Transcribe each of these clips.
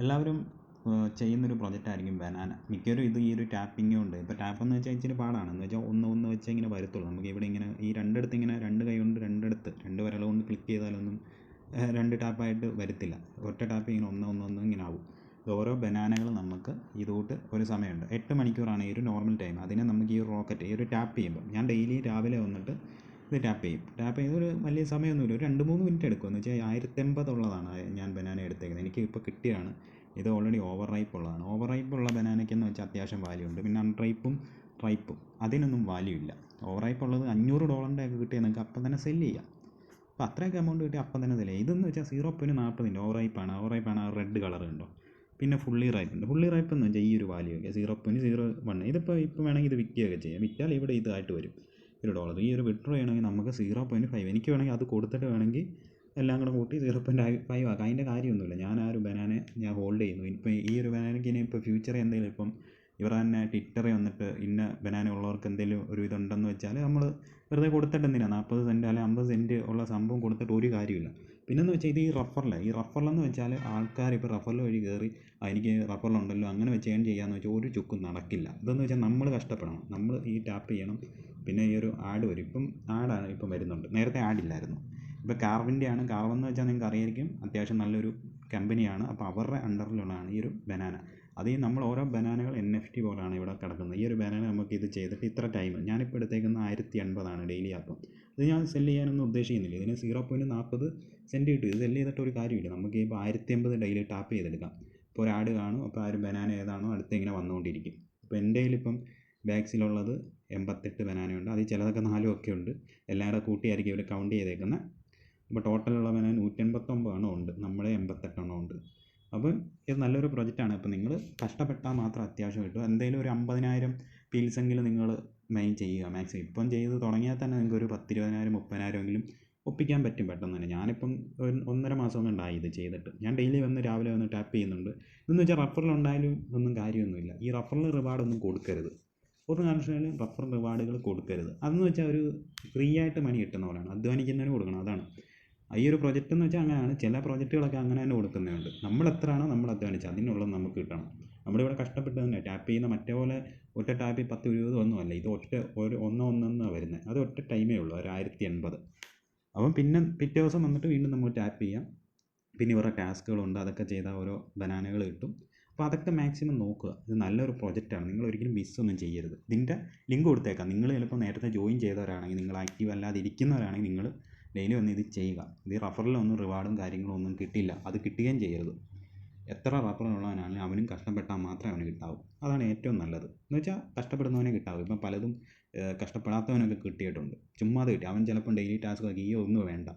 എല്ലാവരും ചെയ്യുന്നൊരു പ്രൊജക്റ്റായിരിക്കും ബനാന. മിക്കവരും ഇത് ഈ ഒരു ടാപ്പിംഗ് കൊണ്ട്. ഇപ്പോൾ ടാപ്പെന്ന് വെച്ചാൽ ഇച്ചിരി പാടാണ്. എന്ന് വെച്ചാൽ ഒന്ന് ഒന്ന് വെച്ചേ ഇങ്ങനെ വരത്തുള്ളൂ. നമുക്ക് ഇവിടെ ഇങ്ങനെ ഈ രണ്ടിടത്ത് ഇങ്ങനെ രണ്ട് കൈ കൊണ്ട് രണ്ടിടത്ത് രണ്ട് വിരൽ കൊണ്ട് ക്ലിക്ക് ചെയ്താലൊന്നും രണ്ട് ടാപ്പായിട്ട് വരത്തില്ല. ഒറ്റ ടാപ്പ് ഇങ്ങനെ ഒന്ന് ഒന്ന് ഒന്ന് ഇങ്ങനെ ആവും. ഓരോ ബനാനകൾ നമുക്ക് ഇതോട്ട് ഒരു സമയമുണ്ട്. എട്ട് മണിക്കൂറാണ് ഈ ഒരു നോർമൽ ടൈം. അതിനെ നമുക്ക് ഈ റോക്കറ്റ് ഈ ഒരു ടാപ്പ് ചെയ്യുമ്പോൾ ഞാൻ ഡെയിലി രാവിലെ വന്നിട്ട് ഇത് ടാപ്പ് ചെയ്യും. ടാപ്പ് ചെയ്ത് ഒരു വലിയ സമയമൊന്നുമില്ല ഒരു രണ്ട് മൂന്ന് മിനിറ്റ് എടുക്കും. എന്ന് വെച്ചാൽ ആയിരത്തെൺപതുള്ളതാണ് ഞാൻ ബനാന എടുത്തേക്കുന്നത്. എനിക്ക് ഇപ്പോൾ കിട്ടിയതാണ്. ഇത് ഓൾറെഡി ഓവർ റൈപ്പ് ഉള്ളതാണ്. ഓവർ റൈപ്പ് ഉള്ള ബനാനയ്ക്കെന്ന് വെച്ചാൽ അത്യാവശ്യം വാല്യൂ ഉണ്ട്. പിന്നെ അൺറൈപ്പും റൈപ്പും അതിനൊന്നും വാല്യൂ ഇല്ല. ഓവർ റൈപ്പ് ഉള്ളത് അഞ്ഞൂറ് ഡോളറിന്റെ ഒക്കെ കിട്ടിയാൽ നിങ്ങൾക്ക് അപ്പം തന്നെ സെല്ല് ചെയ്യാം. അപ്പോൾ അത്രയൊക്കെ എമൗണ്ട് കിട്ടി അപ്പം തന്നെ സെല്ല് ഇതെന്ന് വെച്ചാൽ സീറോ പോയിന്റ് നാൽപ്പതിന്റെ ഓവർ റൈപ്പാണ് ഓവർ റൈപ്പാണ് ആ റെഡ് കളർ കണ്ടോ? പിന്നെ ഫുള്ളി റൈപ്പ് ഉണ്ട്. ഫുള്ളി റൈപ്പ് എന്ന് വെച്ചാൽ ഈ ഒരു വാല്യൂ ഒക്കെ. സീറോ പോയിന്റ് സീറോ വൺ ഇതിപ്പോൾ ഇപ്പോൾ വേണമെങ്കിൽ ഇത് വിൽക്കുകയൊക്കെ ചെയ്യാം. വിറ്റാൽ ഇവിടെ ഇതായിട്ട് വരും. ഒരു ഡോളർ ഈ ഒരു വിഡ്രോ ചെയ്യണമെങ്കിൽ നമുക്ക് സീറോ പോയിന്റ് ഫൈവ് എനിക്ക് വേണമെങ്കിൽ അത് കൊടുത്തിട്ട് വേണമെങ്കിൽ എല്ലാം കൂടെ കൂട്ടി സീറോ പോയിന്റ് ഫൈവ് ആക്കാം. അതിന്റെ കാര്യമൊന്നുമില്ല. ഞാൻ ആ ഒരു ബനാനെ ഞാൻ ഹോൾഡ് ചെയ്യുന്നു. ഇപ്പം ഈ ഒരു ബനാനയ്ക്ക് ഇനി ഇപ്പോൾ ഫ്യൂച്ചർ എന്തെങ്കിലും ഇപ്പം ഇവർ തന്നെ ട്വിറ്ററിൽ വന്നിട്ട് ഇന്ന ബനാന ഉള്ളവർക്ക് എന്തെങ്കിലും ഒരു ഇതുണ്ടെന്ന് വെച്ചാൽ നമ്മൾ വെറുതെ കൊടുത്തിട്ട് എന്തിനാണ് നാൽപ്പത് സെന്റ് അല്ലെങ്കിൽ അമ്പത് സെന്റ് ഉള്ള സംഭവം കൊടുത്തിട്ട് ഒരു കാര്യമില്ല പിന്നെന്ന് വെച്ചാൽ ഇത് ഈ റഫറിൽ ഈ റഫറിലെന്ന് വെച്ചാൽ ആൾക്കാർ ഇപ്പോൾ റഫറിൽ വഴി കയറി എനിക്ക് റഫറിലുണ്ടല്ലോ അങ്ങനെ വെച്ച് ഏൺ ചെയ്യാമെന്ന് വെച്ചാൽ ഒരു ചുക്കും നടക്കില്ല. ഇതെന്ന് വെച്ചാൽ നമ്മൾ കഷ്ടപ്പെടണം. നമ്മൾ ഈ ടാപ്പ് ചെയ്യണം പിന്നെ ഈ ഒരു ആഡ് വരും. ഇപ്പം ആഡാണ് ഇപ്പം വരുന്നുണ്ട്. നേരത്തെ ആഡില്ലായിരുന്നു. ഇപ്പോൾ കാർവിന്റെ ആണ് കാർവെന്ന് വെച്ചാൽ നിങ്ങൾക്ക് അറിയായിരിക്കും അത്യാവശ്യം നല്ലൊരു കമ്പനിയാണ്. അപ്പോൾ അവരുടെ അണ്ടറിലുള്ളതാണ് ഈ ഒരു ബനാന. അത് ഈ നമ്മൾ ഓരോ ബനാനകൾ എൻ എഫ് ടി പോലെയാണ് ഇവിടെ കിടക്കുന്നത്. ഈ ഒരു ബനാന നമുക്ക് ഇത് ചെയ്തിട്ട് ഇത്ര ടൈം ഞാനിപ്പോൾ എടുത്തേക്കുന്ന ആയിരത്തി എൺപതാണ് ഡെയിലി അപ്പം ഇത് ഞാൻ സെല്ല് ചെയ്യാനൊന്നും ഉദ്ദേശിക്കുന്നില്ല. ഇതിന് സീറോ പോയിന്റ് നാൽപ്പത് സെന്റ് കിട്ടും. ഇത് സെല്ല് ചെയ്തിട്ട് ഒരു കാര്യമില്ല. നമുക്ക് ഇപ്പോൾ ആയിരത്തി എൺപത് ഡെയിലി ടാപ്പ് ചെയ്തെടുക്കാം. ഇപ്പോൾ ഒരു ആഡ് കാണും. അപ്പോൾ ആ ഒരു ബനാന ഏതാണോ അടുത്ത് ഇങ്ങനെ വന്നുകൊണ്ടിരിക്കും. അപ്പോൾ എന്റെ കയ്യിലിപ്പം ബാഗ്സിലുള്ളത് എൺപത്തെട്ട് ബനാനയുണ്ട്. അതിൽ ചിലതൊക്കെ നാലും ഒക്കെ ഉണ്ട്. എല്ലാവരുടെ കൂടെ കൂട്ടിയായിരിക്കും ഇവർ കൗണ്ട് ചെയ്തേക്കുന്നത് അപ്പോൾ ടോട്ടലുള്ള ബനാന നൂറ്റെൺപത്തൊമ്പതെണ്ണം ഉണ്ട്. നമ്മുടെ എൺപത്തെട്ടെണ്ണം ഉണ്ട്. അപ്പം ഇത് നല്ലൊരു പ്രൊജക്റ്റാണ് അപ്പോൾ നിങ്ങൾ കഷ്ടപ്പെട്ടാൽ മാത്രം അത്യാവശ്യം കിട്ടും. എന്തെങ്കിലും ഒരു അമ്പതിനായിരം പീൽസെങ്കിലും നിങ്ങൾ മെയിൻ ചെയ്യുക മാക്സിമം ഇപ്പം ചെയ്ത് തുടങ്ങിയാൽ തന്നെ നിങ്ങൾക്ക് ഒരു പത്തിരുപതിനായിരം മുപ്പതിനായിരം എങ്കിലും ഒപ്പിക്കാൻ പറ്റും പെട്ടെന്ന് തന്നെ. ഞാനിപ്പം ഒരു ഒന്നര മാസം ഉണ്ടായി ഇത് ചെയ്തിട്ട്. ഞാൻ ഡെയിലി വന്ന് രാവിലെ വന്ന് ടാപ്പ് ചെയ്യുന്നുണ്ട്. ഇതെന്ന് വെച്ചാൽ റഫറിലുണ്ടായാലും ഒന്നും കാര്യമൊന്നുമില്ല. ഈ റഫറിൽ റിവാർഡൊന്നും കൊടുക്കരുത്. ഒരു കാരണവശാലും റഫർ റിവാർഡുകൾ കൊടുക്കരുത്. അതെന്ന് വെച്ചാൽ ഒരു ഫ്രീ ആയിട്ട് മണി കിട്ടുന്ന പോലെയാണ്. അധ്വാനിക്കുന്നതിന് കൊടുക്കണം. അതാണ്. ഈ ഒരു പ്രൊജക്റ്റ് എന്ന് വെച്ചാൽ അങ്ങനെയാണ്. ചില പ്രൊജക്റ്റുകളൊക്കെ അങ്ങനെ തന്നെ കൊടുക്കുന്നുണ്ട്. നമ്മൾ എത്രയാണോ നമ്മൾ അധ്വാനിച്ചത് അതിനുള്ളത് നമുക്ക് കിട്ടണം. നമ്മളിവിടെ കഷ്ടപ്പെട്ട് തന്നെ ടാപ്പ് ചെയ്യുന്ന മറ്റേ പോലെ ഒറ്റ ടാപ്പിൽ പത്ത് ഇരുപത് ഒന്നുമല്ല ഇത് ഒറ്റ ഒരു ഒന്നോ ഒന്നെന്നാണ് വരുന്നത് അത് ഒറ്റ ടൈമേ ഉള്ളൂ. ഒരു ആയിരത്തി എൺപത്. അപ്പം പിന്നെ പിറ്റേ ദിവസം വന്നിട്ട് വീണ്ടും നമുക്ക് ടാപ്പ് ചെയ്യാം. പിന്നെ ഇവരുടെ ടാസ്കുകളുണ്ട്. അതൊക്കെ ചെയ്താൽ ഓരോ ബനാനകൾ കിട്ടും. അപ്പോൾ അതൊക്കെ മാക്സിമം നോക്കുക. ഇത് നല്ലൊരു പ്രൊജക്റ്റാണ് നിങ്ങൾ ഒരിക്കലും മിസ് ഒന്നും ചെയ്യരുത്. ഇതിന്റെ ലിങ്ക് കൊടുത്തേക്കാം. നിങ്ങൾ ചിലപ്പോൾ നേരത്തെ ജോയിൻ ചെയ്തവരാണെങ്കിൽ നിങ്ങൾ ആക്റ്റീവ് അല്ലാതെ ഇരിക്കുന്നവരാണെങ്കിൽ നിങ്ങൾ ഡെയിലി വന്ന് ഇത് ചെയ്യുക. ഇത് റഫറിലൊന്നും റിവാർഡും കാര്യങ്ങളും ഒന്നും കിട്ടില്ല. അത് കിട്ടുകയും ചെയ്യരുത്. എത്ര റഫറുള്ളവനാണെങ്കിലും അവനും കഷ്ടപ്പെട്ടാൽ മാത്രമേ അവന് കിട്ടാവൂ. അതാണ് ഏറ്റവും നല്ലത്. എന്ന് വെച്ചാൽ കഷ്ടപ്പെടുന്നവനെ കിട്ടാവൂ. ഇപ്പം പലതും കഷ്ടപ്പെടാത്തവനൊക്കെ കിട്ടിയിട്ടുണ്ട്. ചുമ്മാതെ കിട്ടി. അവൻ ചിലപ്പം ഡെയിലി ടാസ്ക് ആക്കി ഈ ഒന്നും വേണ്ട.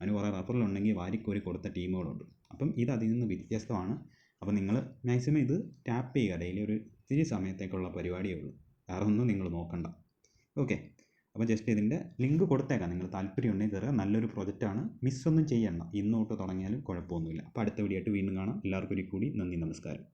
അവന് കുറേ റഫറിലുണ്ടെങ്കിൽ വാരിക്കോരി കൊടുത്ത ടീമുകളുണ്ട്. അപ്പം ഇത് അതിൽ നിന്ന് വ്യത്യസ്തമാണ്. അപ്പം നിങ്ങൾ മാക്സിമം ഇത് ടാപ്പ് ചെയ്യുക. ഡെയിലി ഒരു ഇത്തിരി സമയത്തേക്കുള്ള പരിപാടിയേ ഉള്ളൂ. വേറെ ഒന്നും നിങ്ങൾ നോക്കണ്ട. ഓക്കെ അപ്പോൾ ജസ്റ്റ് ഇതിന്റെ ലിങ്ക് കൊടുത്തേക്കാം. നിങ്ങൾ താല്പര്യം ഉണ്ടെങ്കിൽ കയറുക. നല്ലൊരു പ്രോജക്റ്റാണ്. മിസ്സൊന്നും ചെയ്യണ്ട. ഇന്ന് തൊട്ട് തുടങ്ങിയാലും കുഴപ്പമൊന്നുമില്ല. അപ്പോൾ അടുത്ത വീഡിയോ ആയിട്ട് വീണ്ടും കാണാം. എല്ലാവർക്കും ഒരു കൂടി നന്ദി നമസ്കാരം.